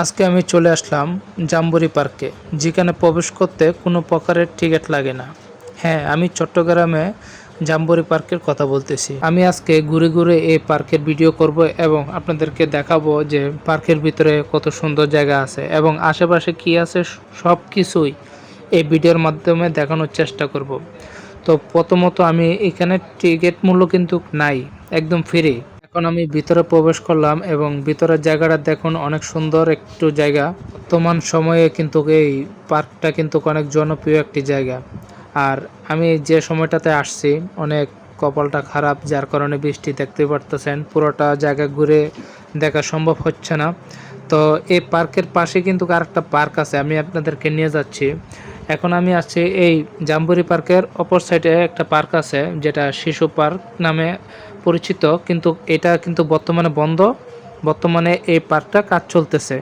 আজকে আমি চলে আসলাম জাম্বুরি পার্কে, যেখানে প্রবেশ করতে কোনো প্রকারের টিকিট লাগে না। হ্যাঁ আমি চট্টগ্রামে জাম্বুরি পার্কের কথা বলতেছি। আমি আজকে ঘুরে ঘুরে এই পার্কের ভিডিও করব এবং আপনাদেরকে দেখাবো যে পার্কের ভিতরে কত সুন্দর জায়গা আছে এবং আশেপাশে কি আছে সব কিছুই এই ভিডিওর মাধ্যমে দেখানোর চেষ্টা করব। তো প্রথমত আমি এখানে টিকিট মূল্য কিন্তু নাই, একদম ফ্রি। এখন আমি ভিতরে প্রবেশ করলাম এবং ভিতরের জায়গাটা দেখুন অনেক সুন্দর একটু জায়গা। বর্তমান সময়ে কিন্তু এই পার্কটা কিন্তু অনেক জনপ্রিয় একটি জায়গা। আর আমি যে সময়টাতে আসছি, অনেক কপালটা খারাপ, যার কারণে বৃষ্টি দেখতে পারতেছেন। পুরোটা জায়গা ঘুরে দেখা সম্ভব হচ্ছে না। তো এই পার্কের পাশে কিন্তু আরেকটা পার্ক আছে, আমি আপনাদেরকে নিয়ে যাচ্ছি। এখন আমি আসছি এই জাম্বুরি পার্কের অপর সাইডে একটা পার্ক আছে, যেটা শিশু পার্ক নামে পরিচিত। কিন্তু এটা কিন্তু বর্তমানে বন্ধ। বর্তমানে এই পার্কটা কাজ চলতেছে।